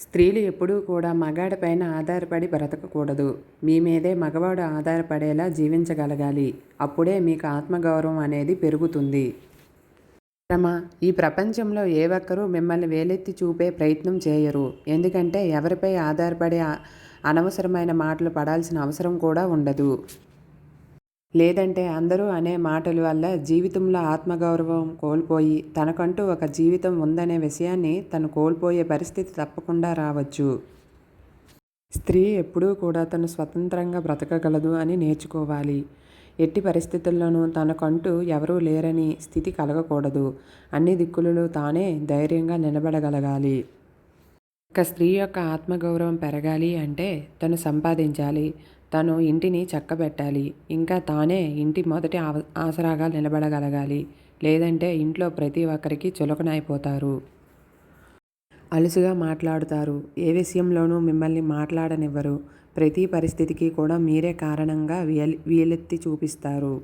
స్త్రీలు ఎప్పుడూ కూడా మగాడిపైన ఆధారపడి బ్రతకకూడదు. మీ మీదే మగవాడు ఆధారపడేలా జీవించగలగాలి. అప్పుడే మీకు ఆత్మగౌరవం అనేది పెరుగుతుంది. మిత్రమా! ఈ ప్రపంచంలో ఏ ఒక్కరూ మిమ్మల్ని వేలెత్తి చూపే ప్రయత్నం చేయరు. ఎందుకంటే ఎవరిపై ఆధారపడే అనవసరమైన మాటలు పడాల్సిన అవసరం కూడా ఉండదు. లేదంటే అందరూ అనే మాటల వల్ల జీవితంలో ఆత్మగౌరవం కోల్పోయి తనకంటూ ఒక జీవితం ఉందనే విషయాన్ని తను కోల్పోయే పరిస్థితి తప్పకుండా రావచ్చు. స్త్రీ ఎప్పుడూ కూడా తను స్వతంత్రంగా బ్రతకగలదు అని నేర్చుకోవాలి. ఎట్టి పరిస్థితుల్లోనూ తనకంటూ ఎవరూ లేరని స్థితి కలగకూడదు. అన్ని దిక్కులలో తానే ధైర్యంగా నిలబడగలగాలి. ఒక స్త్రీ యొక్క ఆత్మగౌరవం పెరగాలి అంటే తను సంపాదించాలి. తను ఇంటిని చక్కబెట్టాలి. ఇంకా తానే ఇంటి మొదటి ఆసరాగా నిలబడగలగాలి. లేదంటే ఇంట్లో ప్రతి ఒక్కరికి చులకనైపోతారు. అలుసుగా మాట్లాడుతారు. ఏ విషయంలోనూ మిమ్మల్ని మాట్లాడనివ్వరు. ప్రతి పరిస్థితికి కూడా మీరే కారణంగా వేలెత్తి చూపిస్తారు.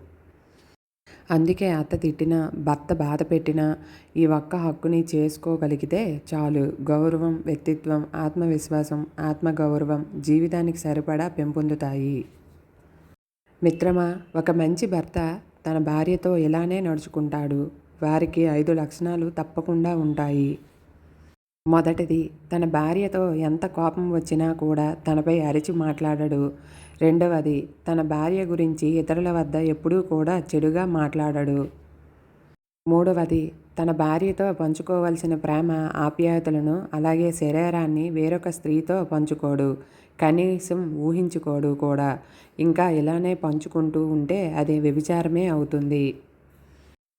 అందుకే అత్త తిట్టినా, భర్త బాధపెట్టినా ఈ ఒక్క హక్కుని చేసుకోగలిగితే చాలు. గౌరవం, వ్యక్తిత్వం, ఆత్మవిశ్వాసం, ఆత్మగౌరవం జీవితానికి సరిపడా పెంపొందుతాయి. మిత్రమా! ఒక మంచి భర్త తన భార్యతో ఇలానే నడుచుకుంటాడు. వారికి ఐదు లక్షణాలు తప్పకుండా ఉంటాయి. మొదటిది తన భార్యతో ఎంత కోపం వచ్చినా కూడా తనపై అరిచి మాట్లాడడు. రెండవది తన భార్య గురించి ఇతరుల వద్ద ఎప్పుడూ కూడా చెడుగా మాట్లాడడు. మూడవది తన భార్యతో పంచుకోవలసిన ప్రేమ, ఆప్యాయతలను అలాగే శరీరాన్ని వేరొక స్త్రీతో పంచుకోడు. కనీసం ఊహించుకోడు కూడా. ఇంకా ఇలానే పంచుకుంటూ ఉంటే అది వ్యభిచారమే అవుతుంది.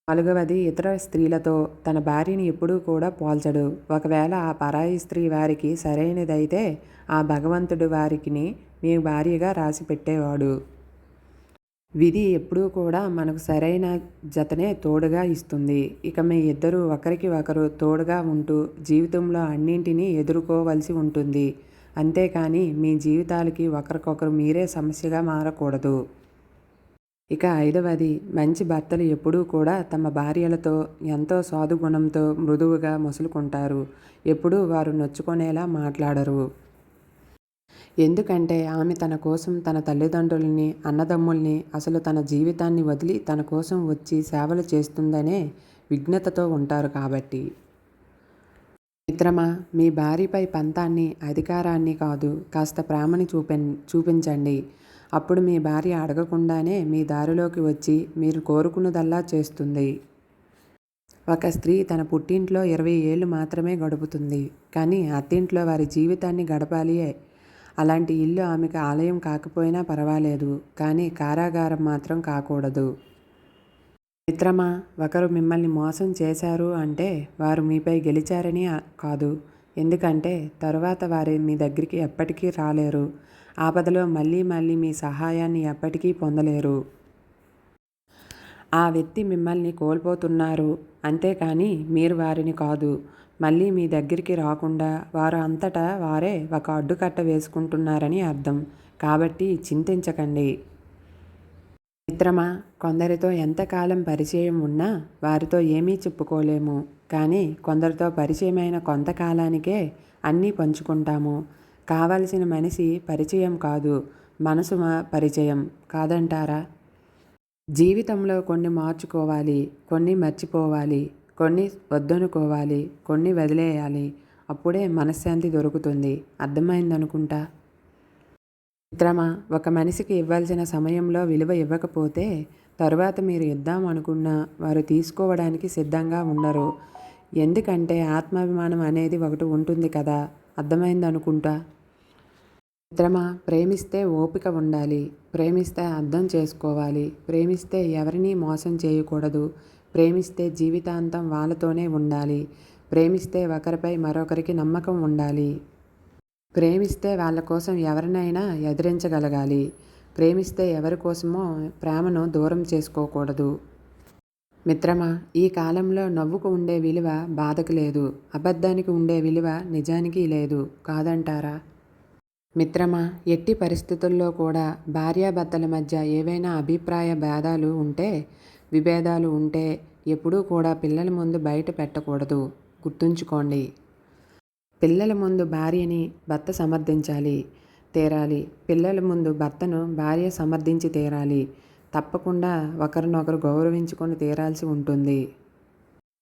నాలుగవది ఇతర స్త్రీలతో తన భార్యని ఎప్పుడూ కూడా పోల్చడు. ఒకవేళ ఆ పరాయి స్త్రీ వారికి సరైనదైతే ఆ భగవంతుడు వారికిని మీ భార్యగా రాసి పెట్టేవాడు. విధి ఎప్పుడూ కూడా మనకు సరైన జతనే తోడుగా ఇస్తుంది. ఇక మీ ఇద్దరు ఒకరికి ఒకరు తోడుగా ఉంటూ జీవితంలో అన్నింటినీ ఎదుర్కోవలసి ఉంటుంది. అంతేకాని మీ జీవితాలకి ఒకరికొకరు మీరే సమస్యగా మారకూడదు. ఇక ఐదవది మంచి భర్తలు ఎప్పుడూ కూడా తమ భార్యలతో ఎంతో సాధుగుణంతో మృదువుగా మొసులుకుంటారు ఎప్పుడూ వారు నొచ్చుకునేలా మాట్లాడరు. ఎందుకంటే ఆమె తన కోసం తన తల్లిదండ్రుల్ని, అన్నదమ్ముల్ని, అసలు తన జీవితాన్ని వదిలి తన కోసం వచ్చి సేవలు చేస్తుందనే విజ్ఞతతో ఉంటారు కాబట్టి. మిత్రమా! మీ భార్యపై పంతాన్ని, అధికారాన్ని కాదు కాస్త ప్రేమని చూపించండి. అప్పుడు మీ భార్య అడగకుండానే మీ దారిలోకి వచ్చి మీరు కోరుకున్నదల్లా చేస్తుంది. ఒక స్త్రీ తన పుట్టింట్లో ఇరవై ఏళ్ళు మాత్రమే గడుపుతుంది. కానీ అత్తింట్లో వారి జీవితాన్ని గడపాలి. అలాంటి ఇల్లు ఆమెకు ఆలయం కాకపోయినా పర్వాలేదు కానీ కారాగారం మాత్రం కాకూడదు. మిత్రమా! ఒకరు మిమ్మల్ని మోసం చేశారు అంటే వారు మీపై గెలిచారని కాదు. ఎందుకంటే తరువాత వారి మీ దగ్గరికి ఎప్పటికీ రాలేరు. ఆపదలో మళ్ళీ మళ్ళీ మీ సహాయాన్ని ఎప్పటికీ పొందలేరు. ఆ వ్యక్తి మిమ్మల్ని కోల్పోతున్నారు. అంతేకానీ మీరు వారిని కాదు. మళ్ళీ మీ దగ్గరికి రాకుండా వారు అంతటా వారే ఒక అడ్డుకట్ట వేసుకుంటున్నారని అర్థం. కాబట్టి చింతించకండి. మిత్రమా! కొందరితో ఎంతకాలం పరిచయం ఉన్నా వారితో ఏమీ చెప్పుకోలేము. కానీ కొందరితో పరిచయమైన కొంతకాలానికే అన్నీ పంచుకుంటాము. కావలసిన మనిషి పరిచయం కాదు మనసు పరిచయం కాదంటారా? జీవితంలో కొన్ని మార్చుకోవాలి. కొన్ని మర్చిపోవాలి. కొన్ని వద్దనుకోవాలి. కొన్ని వదిలేయాలి. అప్పుడే మనశ్శాంతి దొరుకుతుంది. అర్థమైందనుకుంటా. మిత్రమా! ఒక మనిషికి ఇవ్వాల్సిన సమయంలో విలువ ఇవ్వకపోతే తరువాత మీరు ఇద్దాం అనుకున్నా వారు తీసుకోవడానికి సిద్ధంగా ఉండరు. ఎందుకంటే ఆత్మాభిమానం అనేది ఒకటి ఉంటుంది కదా! అర్థమైందనుకుంటా. మిత్రమా! ప్రేమిస్తే ఓపిక ఉండాలి. ప్రేమిస్తే అర్థం చేసుకోవాలి. ప్రేమిస్తే ఎవరినీ మోసం చేయకూడదు. ప్రేమిస్తే జీవితాంతం వాళ్ళతోనే ఉండాలి. ప్రేమిస్తే ఒకరిపై మరొకరికి నమ్మకం ఉండాలి. ప్రేమిస్తే వాళ్ళ కోసం ఎవరినైనా ఎదిరించగలగాలి. ప్రేమిస్తే ఎవరి కోసమో ప్రేమను దూరం చేసుకోకూడదు. మిత్రమా! ఈ కాలంలో నవ్వుకు ఉండే విలువ బాధకు లేదు. అబద్ధానికి ఉండే విలువ నిజానికి లేదు. కాదంటారా? మిత్రమా! ఎట్టి పరిస్థితుల్లో కూడా భార్యాభర్తల మధ్య ఏవైనా అభిప్రాయ భేదాలు ఉంటే, విభేదాలు ఉంటే ఎప్పుడూ కూడా పిల్లల ముందు బయట పెట్టకూడదు. గుర్తుంచుకోండి. పిల్లల ముందు భార్యని భర్త సమర్థించాలి తీరాలి పిల్లల ముందు భర్తను భార్య సమర్థించి తీరాలి తప్పకుండా ఒకరినొకరు గౌరవించుకొని తీరాల్సి ఉంటుంది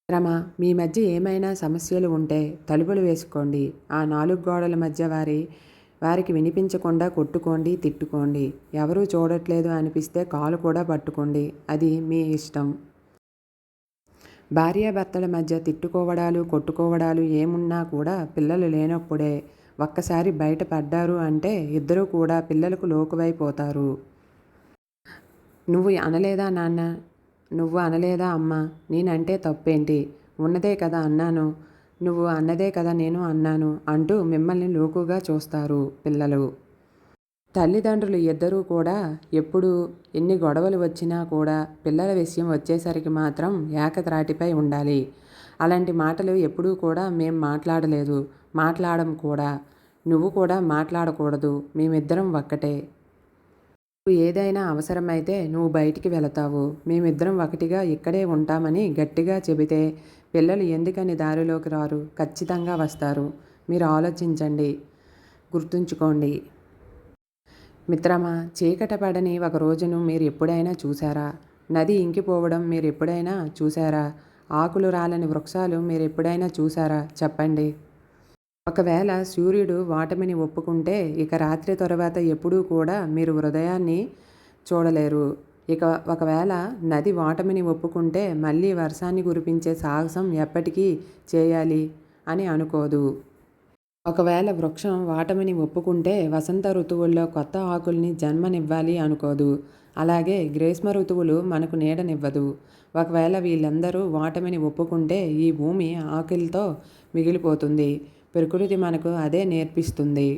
రమ మీ మధ్య ఏమైనా సమస్యలు ఉంటే తలుపులు వేసుకోండి ఆ నాలుగు గోడల మధ్య వారి వారికి వినిపించకుండా కొట్టుకోండి తిట్టుకోండి. ఎవరూ చూడట్లేదు అనిపిస్తే కాలు కూడా పట్టుకోండి. అది మీ ఇష్టం. భార్యాభర్తల మధ్య తిట్టుకోవడాలు కొట్టుకోవడాలు ఏమున్నా కూడా పిల్లలు లేనప్పుడే ఒక్కసారి బయటపడ్డారు అంటే ఇద్దరూ కూడా పిల్లలకు లోకువైపోతారు. నువ్వు అనలేదా నాన్న? నువ్వు అనలేదా అమ్మా? నేనంటే తప్పేంటి? ఉన్నదే కదా అన్నాను. నువ్వు అన్నదే కదా నేను అన్నాను అంటూ మిమ్మల్ని లోకుగా చూస్తారు పిల్లలు. తల్లిదండ్రులు ఇద్దరూ కూడా ఎప్పుడు ఎన్ని గొడవలు వచ్చినా కూడా పిల్లల విషయం వచ్చేసరికి మాత్రం ఏకత్రాటిపై ఉండాలి. అలాంటి మాటలు ఎప్పుడూ కూడా మేం మాట్లాడలేదు. మాట్లాడడం కూడా. నువ్వు కూడా మాట్లాడకూడదు. మేమిద్దరం ఒక్కటే. నువ్వు ఏదైనా అవసరమైతే నువ్వు బయటికి వెళతావు. మేమిద్దరం ఒకటిగా ఇక్కడే ఉంటామని గట్టిగా చెబితే పిల్లలు ఎందుకని దారిలోకి రారు? ఖచ్చితంగా వస్తారు. మీరు ఆలోచించండి. గుర్తుంచుకోండి. మిత్రమా చీకట పడని ఒక రోజును మీరు ఎప్పుడైనా చూసారా నది ఇంకిపోవడం మీరు ఎప్పుడైనా చూసారా ఆకులు రాలని వృక్షాలు మీరు ఎప్పుడైనా చూసారా చెప్పండి. ఒకవేళ సూర్యుడు వాటమిని ఒప్పుకుంటే ఇక రాత్రి తర్వాత ఎప్పుడూ కూడా మీరు హృదయాన్ని చూడలేరు. ఇక ఒకవేళ నది వాటమిని ఒప్పుకుంటే మళ్ళీ వర్షాన్ని కురిపించే సాహసం ఎప్పటికీ చేయాలి అని అనుకోదు. ఒకవేళ వృక్షం వాటమిని ఒప్పుకుంటే వసంత ఋతువుల్లో కొత్త ఆకుల్ని జన్మనివ్వాలి అనుకోదు. అలాగే గ్రీష్మ ఋతువులు మనకు నీడనివ్వదు. ఒకవేళ వీళ్ళందరూ వాటమిని ఒప్పుకుంటే ఈ భూమి ఆకులతో మిగిలిపోతుంది. ప్రకృతి మనకు అదే నేర్పిస్తుంది.